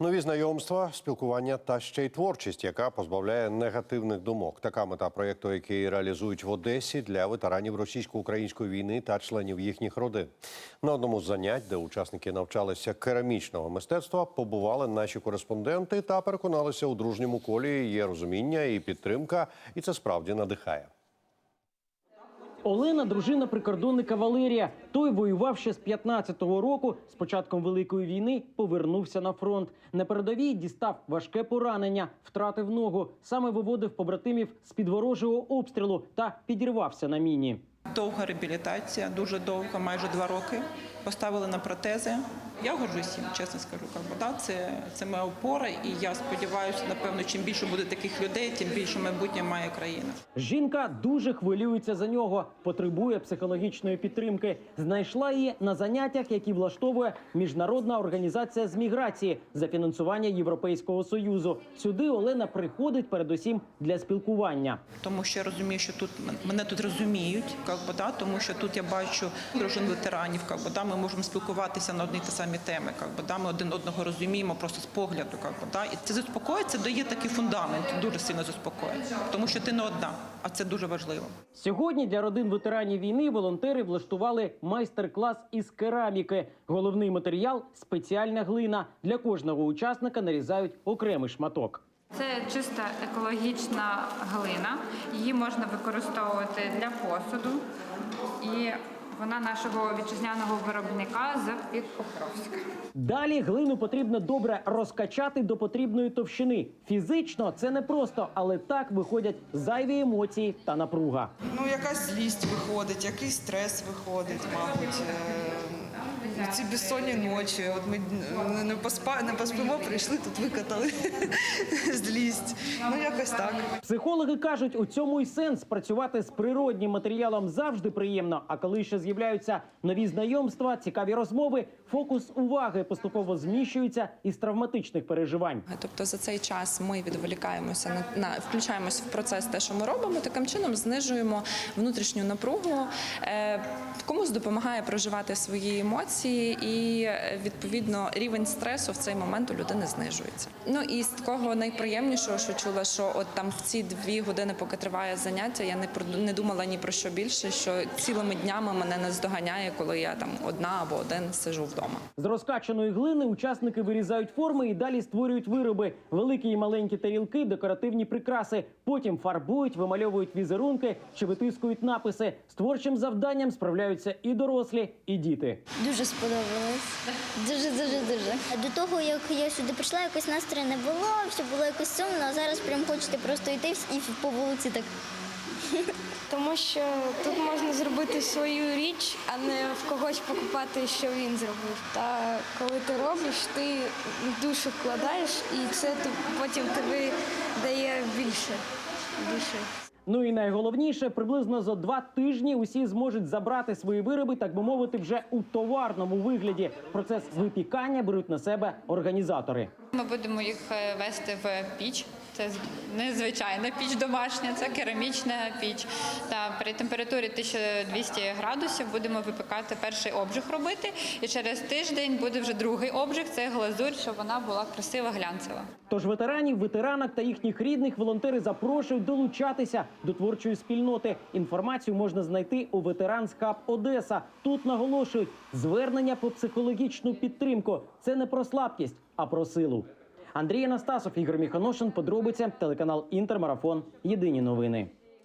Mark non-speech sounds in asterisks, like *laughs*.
Нові знайомства, спілкування та ще й творчість, яка позбавляє негативних думок. Така мета проєкту, який реалізують в Одесі для ветеранів російсько-української війни та членів їхніх родин. На одному з занять, де учасники навчалися керамічного мистецтва, побували наші кореспонденти та переконалися у дружньому колі є розуміння і підтримка, і це справді надихає. Олена дружина прикордонника Валерія. Той воював ще з 15-го року. З початком великої війни повернувся на фронт. На передовій дістав важке поранення, втратив ногу. Саме виводив побратимів з під ворожого обстрілу та підірвався на міні. Довга реабілітація, дуже довга, майже два роки. Поставили на протези. Я горжусь їм, чесно скажу. Как би, да, це, це моя опора, і я сподіваюся, напевно, чим більше буде таких людей, тим більше майбутнє має країна. Жінка дуже хвилюється за нього, потребує психологічної підтримки. Знайшла її на заняттях, які влаштовує міжнародна організація з міграції за фінансування Європейського союзу. Сюди Олена приходить передусім для спілкування. Тому що я розумію, що тут мене тут розуміють, да, тому що тут я бачу дружин ветеранів, как би, да, ми можемо спілкуватися на одні ті самі теми. Как би, да, ми один одного розуміємо просто з погляду. Как би, да, і це заспокоїть, це дає такий фундамент, дуже сильно заспокоює. Тому що ти не одна, а це дуже важливо. Сьогодні для родин ветеранів війни волонтери влаштували майстер-клас із кераміки. Головний матеріал спеціальна глина. Для кожного учасника нарізають окремий шматок. Це чиста екологічна глина. Її можна використовувати для посуду. І вона нашого вітчизняного виробника з під Покровська. Далі глину потрібно добре розкачати до потрібної товщини. Фізично це не просто, але так виходять зайві емоції та напруга. Ну, якась злість виходить, якийсь стрес виходить, мабуть. Ці безсонні ночі. От ми е, не поспа не поспимо, прийшли тут, викатали *laughs* злість. Якось так. Психологи кажуть, у цьому й сенс працювати з природнім матеріалом завжди приємно. А коли ще з'являються нові знайомства, цікаві розмови, фокус уваги поступово зміщується із травматичних переживань. Тобто за цей час ми відволікаємося на, на включаємося в процес, те, що ми робимо. Таким чином знижуємо внутрішню напругу. Е, комусь допомагає проживати свої емоції, і е, відповідно рівень стресу в цей момент у людини знижується. Ну і з такого найприємнішого, що чула, що от там в ці дві години, поки триває заняття, я не про не думала ні про що більше, що цілими днями мене не здоганяє, коли я там одна або один сижу вдома. З розкачаної глини учасники вирізають форми і далі створюють вироби: великі і маленькі тарілки, декоративні прикраси. Потім фарбують, вимальовують візерунки чи витискують написи. З творчим завданням справляються і дорослі, і діти. Дуже сподобалось. Дуже, дуже, дуже. До того, як я сюди прийшла, якось настрою не було, все було якось сумно, а зараз прям хочете просто йти і по вулиці так. Тому що тут можна зробити свою річ, а не в когось покупати, що він зробив. Та коли ти робиш, ти душу вкладаєш, і це потім тобі дає більше. більше. Ну і найголовніше, приблизно за два тижні усі зможуть забрати свої вироби, так би мовити, вже у товарному вигляді. Процес випікання беруть на себе організатори. Ми будемо їх е, вести в піч. Це незвичайна піч домашня, це керамічна піч. Та при температурі 1200 градусів будемо випікати перший обжиг робити. І через тиждень буде вже другий обжиг. Це глазурь, щоб вона була красива, глянцева. Тож ветеранів, ветеранок та їхніх рідних волонтери запрошують долучатися до творчої спільноти. Інформацію можна знайти у Ветеранс Одеса. Тут наголошують звернення по психологічну підтримку. Це не про слабкість, а про силу. Андрій Анастасов, Ігор Міханошин, Подробиці телеканал Інтермарафон. Єдині новини.